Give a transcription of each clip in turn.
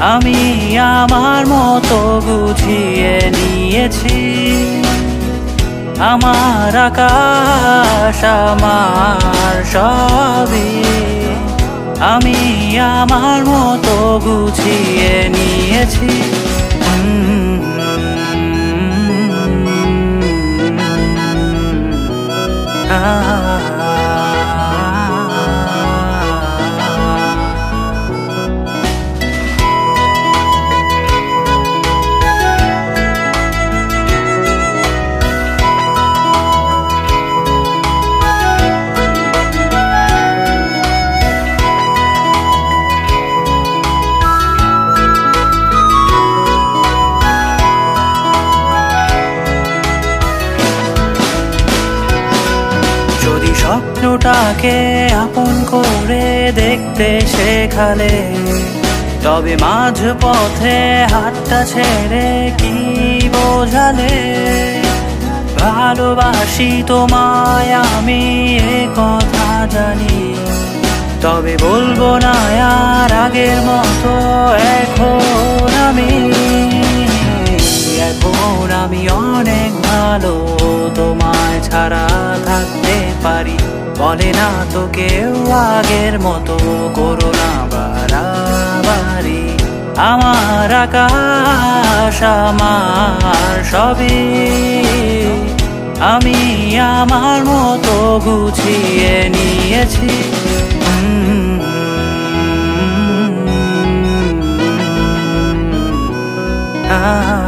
আমি আমার মতো বুঝিয়ে নিয়েছি। আমার আকাশ আমার সবই। আমি আমার মতো গুছিয়ে নিয়েছি। স্বপ্নটাকে আপন করে দেখতে শেখালে। তবে মাঝ পথে হাতটা ছেড়ে কি বোঝালে? ভালোবাসি তোমায়, আমি এ কথা জানি। তবে বলব না, আর আগের মতো এখন আমি। বলে না তো কেউ আগের মতো করো না বাড়াবাড়ি। আমার আকাশ, আমার সবই। আমি আমার মতো গুছিয়ে নিয়েছি। যদি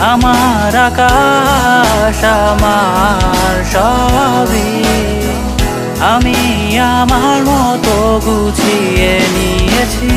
আমার আকাশ আমার সবই। আমি আমার মতো গুছিয়ে নিয়েছি।